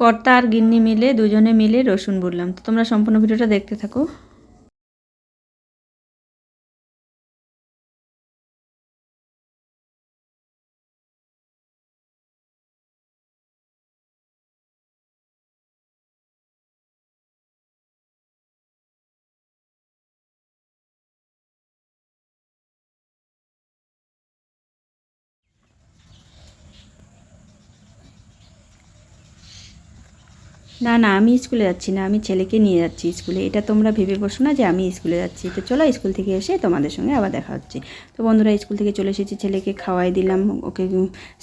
কর্তা আর গিন্নি মিলে দুজনে মিলে রসুন বুনলাম। তো তোমরা সম্পূর্ণ ভিডিওটা দেখতে থাকো। না না, আমি স্কুলে যাচ্ছি না, আমি ছেলেকে নিয়ে যাচ্ছি স্কুলে। এটা তোমরা ভেবে বসো না যে আমি স্কুলে যাচ্ছি। তো চলো স্কুল থেকে এসে তোমাদের সঙ্গে আবার দেখা হচ্ছে। তো বন্ধুরা, স্কুল থেকে চলে এসেছি, ছেলেকে খাওয়াই দিলাম, ওকে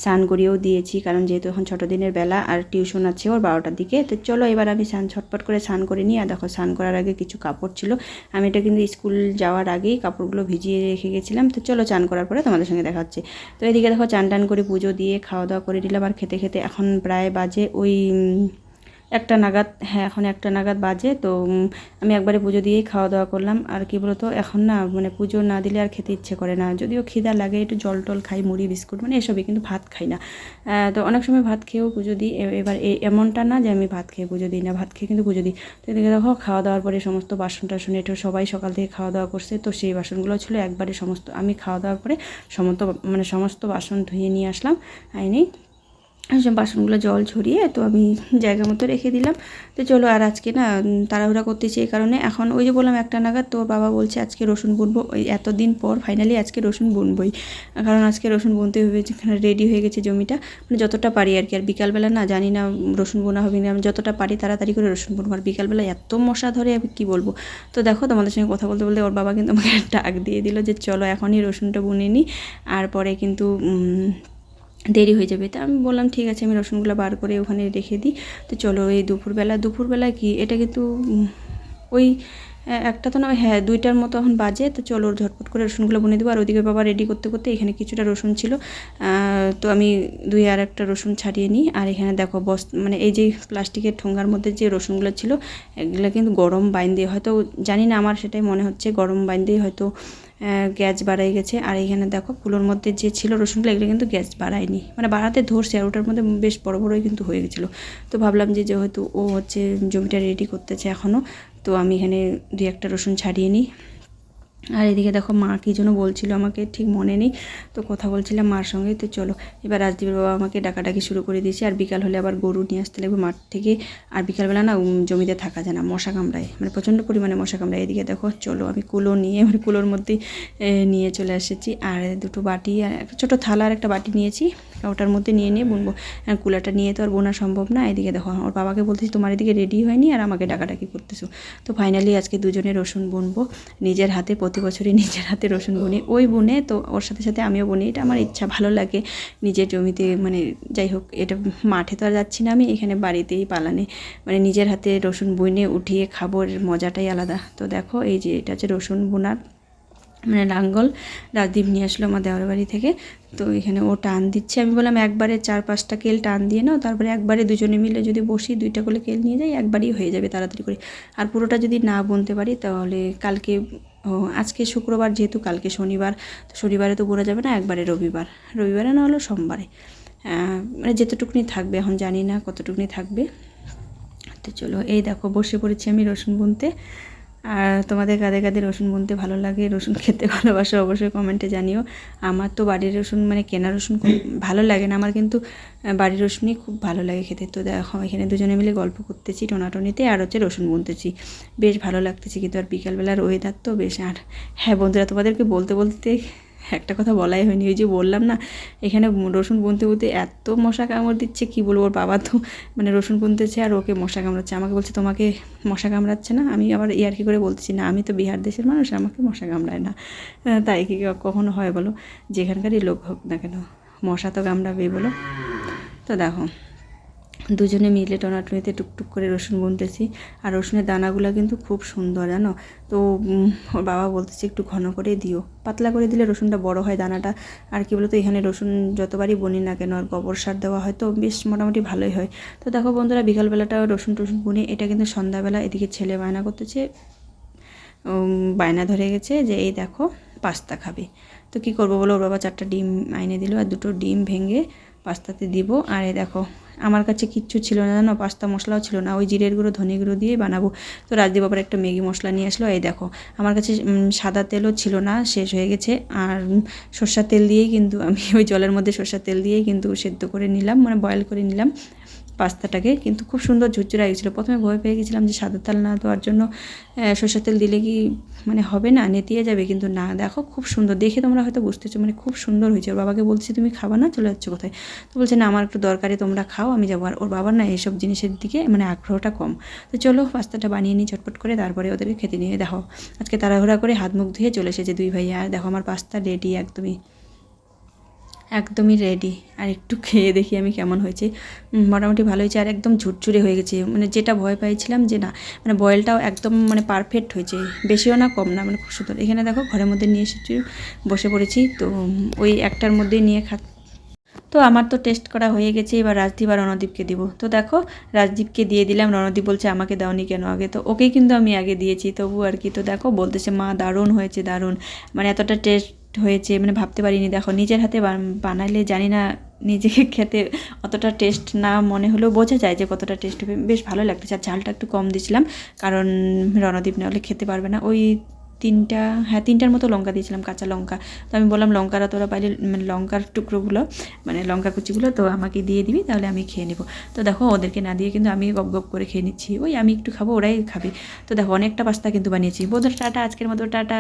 স্নান করিয়েও দিয়েছি, কারণ যেহেতু এখন ছোটো দিনের বেলা আর টিউশন আছে ওর বারোটার দিকে। তো চলো এবার আমি স্নান ছটপট করে স্নান করে নিই। আর দেখো, স্নান করার আগে কিছু কাপড় ছিল। আমি এটা কিন্তু স্কুল যাওয়ার আগেই কাপড়গুলো ভিজিয়ে রেখে গেছিলাম। তো চলো চান করার পরে তোমাদের সঙ্গে দেখা হচ্ছে। তো এদিকে দেখো, চান টান করে পুজো দিয়ে খাওয়া দাওয়া করে দিলাম আর খেতে খেতে এখন প্রায় বাজে ওই একটা নাগাদ হ্যাঁ এখন একটা নাগাদ বাজে, তো আমি একবারে পুজো দিয়েই খাওয়া দাওয়া করলাম। আর কি বলতো, এখন না মানে পুজো না দিলে আর খেতে ইচ্ছে করে না। যদিও খিদা লাগে, একটু জল টল খাই, মুড়ি, বিস্কুট মানে এসবই, কিন্তু ভাত খাই না। তো অনেক সময় ভাত খেয়েও পুজো দিই। এবার এমনটা না যে আমি ভাত খেয়ে পুজো দিই না, ভাত খেয়ে কিন্তু পুজো দিই। তো এদিকে দেখো খাওয়া দাওয়ার পরে সমস্ত বাসন টাসন একটু সবাই সকাল থেকে খাওয়া দাওয়া করছে। তো সেই বাসনগুলো ছিল, একবারে সমস্ত, আমি খাওয়া দাওয়ার পরে সমস্ত মানে সমস্ত বাসন ধুয়ে নিয়ে আসলাম, আইনি। বাসনগুলো জল ছড়িয়ে তো আমি জায়গা মতো রেখে দিলাম। তো চলো আর আজকে না তাড়াহুড়া করতেছি এই কারণে। এখন ওই যে বললাম একটা নাগাদ, তোর বাবা বলছে আজকে রসুন বুনবো। ওই এতদিন পর ফাইনালি আজকে রসুন বুনবই। কারণ আজকে রসুন বুনতে হবে রেডি হয়ে গেছে জমিটা। মানে যতটা পারি আর কি। আর বিকালবেলা না জানি না রসুন বোনা হবে না আমি যতটা পারি তাড়াতাড়ি করে রসুন বুনবো। আর বিকালবেলা এত মশা ধরে, আমি কী বলব? তো দেখো, তোমাদের সঙ্গে কথা বলতে বলতে ওর বাবা কিন্তু আমাকে ডাক দিয়ে দিল যে, চলো এখনই রসুনটা বুনে নিই আর পরে কিন্তু দেরি হয়ে যাবে। তা আমি বললাম, ঠিক আছে, আমি রসুনগুলো বার করে ওখানে রেখে দিই। তো চলো, এই দুপুরবেলা দুপুরবেলা কি, এটা কিন্তু ওই একটা তো না হ্যাঁ দুইটার মতো এখন বাজে, তো চলো ঝটপট করে রসুনগুলো বুনে দেবো। আর ওইদিকে বাবা রেডি করতে করতে এখানে কিছুটা রসুন ছিল। তো আমি দুই আর একটা রসুন ছাড়িয়ে নিই। আর এখানে দেখো বস মানে এই যে প্লাস্টিকের ঠোঙ্গার মধ্যে যে রসুনগুলো ছিল, এগুলো কিন্তু গরম বাইন দিয়ে, হয়তো জানি না আমার সেটাই মনে হচ্ছে, গরম বাইন দিয়ে হয়তো গ্যাস বাড়াই গেছে। আর এখানে দেখো ফুলোর মধ্যে যে ছিল রসুনগুলো, এগুলো কিন্তু গ্যাস বাড়ায়নি। মানে বাড়াতে ধরছে, আর ওটার মধ্যে বেশ বড় বড়ই কিন্তু হয়ে গেছিল। তো ভাবলাম যে যেহেতু ও হচ্ছে জমিটা রেডি করতেছে এখনও তো আমি এখানে দুই একটা রসুন ছাড়িয়ে নিই। আর এদিকে দেখো মা কী জন্য বলছিল আমাকে, ঠিক মনে নেই। তো কথা বলছিলাম মার সঙ্গে, তো চলো। এবার রাজদীপের বাবা আমাকে ডাকাডাকি শুরু করে দিয়েছে, আর বিকাল হলে আবার গরু নিয়ে আসতে লাগবে মাঠ থেকে। আর বিকালবেলা না জমিতে থাকা যায় না, মশা কামড়ায় মানে প্রচণ্ড পরিমাণে মশা কামড়ায়। এদিকে দেখো, চলো আমি কুলো নিয়ে মানে কুলোর মধ্যে নিয়ে চলে এসেছি। আর দুটো বাটি, আর একটা ছোটো থালা আর একটা বাটি নিয়েছি। ওটার মধ্যে নিয়ে নিয়ে বুনবো। আর কুলাটা নিয়ে তো আর বোনা সম্ভব না। এদিকে দেখো ওর বাবাকে বলতেছি, তোমার এদিকে রেডি হয়নি, আর আমাকে ডাকাডাকি করতেছো। তো ফাইনালি আজকে দুজনে রসুন বুনবো। নিজের হাতে প্রতি বছরই নিজের হাতে রসুন বুনি। ওই বুনে তো ওর সাথে সাথে আমিও বুনি। এটা আমার ইচ্ছা ভালো লাগে। নিজের জমিতে মানে যাই হোক এটা মাঠে তো আর যাচ্ছি না আমি এখানে বাড়িতেই পালানে। মানে নিজের হাতে রসুন বুনে উঠিয়ে খাব মজাটাই আলাদা। তো দেখো এই যে এটা হচ্ছে রসুন বোনার মানে লাঙ্গল। রাজদীপ নিয়ে আসলো আমার দেওয়ার বাড়ি থেকে। তো এখানে ও টান দিচ্ছে। আমি বললাম একবারে চার পাঁচটা কেল টান দিয়ে নাও তারপরে একবারে দুজনে মিলে যদি বসি দুইটা করে কেল নিয়ে যাই একবারই হয়ে যাবে তাড়াতাড়ি করে। আর পুরোটা যদি না বুনতে পারি তাহলে কালকে ও, আজকে শুক্রবার, যেহেতু কালকে শনিবার, তো শনিবারে তো বোঝা যাবে না, একবারে রবিবার। রবিবারে না হলো সোমবারে। মানে যেতটুকুনি থাকবে, এখন জানি না কতটুকুনি থাকবে। তো চলো, এই দেখো, বসে পড়েছি আমি রসুন বুনতে। আর তোমাদের কাদের কাদের রসুন বুনতে ভালো লাগে, রসুন খেতে ভালোবাসো, অবশ্যই কমেন্টে জানিও। আমার তো বাড়ির রসুন মানে কেনা রসুন খুব ভালো লাগে না, আমার কিন্তু বাড়ির রসুনই খুব ভালো লাগে খেতে। তো দেখো, এখানে দুজনে মিলে গল্প করতেছি, টোনাটনিতে আর হচ্ছে রসুন বুনতেছি। বেশ ভালো লাগতেছে কিন্তু, আর বিকালবেলার ওয়েদার তো বেশ, আর হ্যাঁ বন্ধুরা, তোমাদেরকে বলতে বলতে একটা কথা বলাই হয়নি, ওই যে বললাম না, এখানে রসুন বুনতে বুনতে এত মশা কামড় দিচ্ছে, কি বলব ওর বাবা তো মানে রসুন বুনতেছে আর ওকে মশা কামড়াচ্ছে, আমাকে বলছে তোমাকে মশা কামড়াচ্ছে না, আমি আবার ইয়ার্কি করে বলতেছি, না, আমি তো বিহার দেশের মানুষ, আমাকে মশা কামড়ায় না তাই কি, কখনো হয় বলো, যেখানকারই লোক হোক না কেন, মশা তো কামড়াবেই বলো। তো দেখো দুজনে মিলে টনাটনিতে টুকটুক করে রসুন বুনতেছি আর রসুনের দানাগুলো কিন্তু খুব সুন্দর, জানো? তো ওর বাবা বলতেছে একটু ঘন করে দিও। পাতলা করে দিলে রসুনটা বড় হয় দানাটা। আর কি বলতো, এখানে রসুন যতবারই বনি না কেন, আর গোবর সার দেওয়া হয় তো বেশ মোটামুটি ভালোই হয়। তো দেখো বন্ধুরা বিকালবেলাটা রসুন টসুন বুনে এটা কিন্তু সন্ধ্যাবেলা এদিকে ছেলে বায়না করতেছে বায়না ধরে গেছে যে, এই দেখো, পাস্তা খাবে। তো কি করব বলো, ওর বাবা চারটা ডিম আইনে দিল, আর দুটো ডিম ভেঙে পাস্তাতে দিব। আর এই দেখো আমার কাছে কিচ্ছু ছিল না, জানো? পাস্তা মশলাও ছিল না। ওই জিরের গুঁড়ো ধনে গুঁড়ো দিয়ে বানাবো। তো রাজদীপ আবার একটা ম্যাগি মশলা নিয়ে আসলো। এই দেখো, আমার কাছে সাদা তেলও ছিল না, শেষ হয়ে গেছে। আর সর্ষার তেল দিয়েই কিন্তু আমি, ওই জলের মধ্যে সর্ষার তেল দিয়েই কিন্তু সেদ্ধ করে নিলাম মানে বয়েল করে নিলাম। পাস্তাটাকে, কিন্তু খুব সুন্দর ঝুরঝুরে গেছিল প্রথমে ভয় পেয়ে গেছিলাম যে সাদা তেল না দেওয়ার জন্য সর্ষের তেল দিলে কি মানে হবে না, নেতিয়ে যাবে, কিন্তু না, দেখো খুব সুন্দর। দেখে তোমরা হয়তো বুঝতেছো মানে খুব সুন্দর হয়েছে। ওর বাবাকে বলছি, তুমি খাবা না? চলে যাচ্ছ কোথায়? তো বলছে, না, আমার একটু দরকারি, তোমরা খাও, আমি যাব। আর ওর বাবার না এইসব জিনিসের দিকে মানে আগ্রহটা কম। তো চলো পাস্তাটা বানিয়ে নিই ঝটপট করে, তারপরে ওদেরকে খেতে নিয়ে দেখো, আজকে তাড়াহুড়া করে হাত মুখ ধুয়ে চলে এসেছে দুই ভাই আর দেখো, আমার পাস্তা রেডি একদমই। একদমই রেডি আর একটু খেয়ে দেখি আমি কেমন হয়েছে। মোটামুটি ভালো হয়েছে। আর একদম ঝুরঝুরে হয়ে গেছে। মানে যেটা ভয় পাইছিলাম যে না মানে বয়েলটাও একদম মানে পারফেক্ট হয়েছে। বেশিও না, কম না মানে খুব সুন্দর। এখানে দেখো ঘরের মধ্যে নিয়ে এসেছি বসে পড়েছি। তো ওই একটার মধ্যেই নিয়ে খা তো আমার তো টেস্ট করা হয়ে গেছে, এবার রাজদীপ আর রণদীপকে দিব। তো দেখো, রাজদীপকে দিয়ে দিলাম, রণদীপ বলছে আমাকে দাওনি কেন আগে? তো ওকেই কিন্তু আমি আগে দিয়েছি তবু আর কি। তো দেখো, বলতেছে, মা, দারুণ হয়েছে, দারুণ। মানে এতটা টেস্ট হয়েছে মানে ভাবতে পারিনি। দেখো, নিজের হাতে বানালে জানি না নিজেকে খেতে অতটা টেস্ট না মনে হলেও বোঝা যায় যে কতটা টেস্ট হবে। বেশ ভালো লাগতেছে, আর ঝালটা একটু কম দিয়েছিলাম কারণ রণদীপ না হলে খেতে পারবে না। ওই তিনটা হ্যাঁ তিনটার মতো লঙ্কা দিয়েছিলাম, কাঁচা লঙ্কা। তো আমি বললাম, লঙ্কাটা তোরা পাইলে মানে লঙ্কার টুকরোগুলো মানে লঙ্কা কুচিগুলো, তো আমাকে দিয়ে দিবি, তাহলে আমি খেয়ে নেব। তো দেখো, ওদেরকে না দিয়ে কিন্তু আমি গপ গপ করে খেয়ে নিচ্ছি। ওই আমি একটু খাব, ওরাই খাবে। তো দেখো, অনেকটা পাস্তা কিন্তু বানিয়েছি। বোধহয় টাটা, আজকের মতো, টাটা।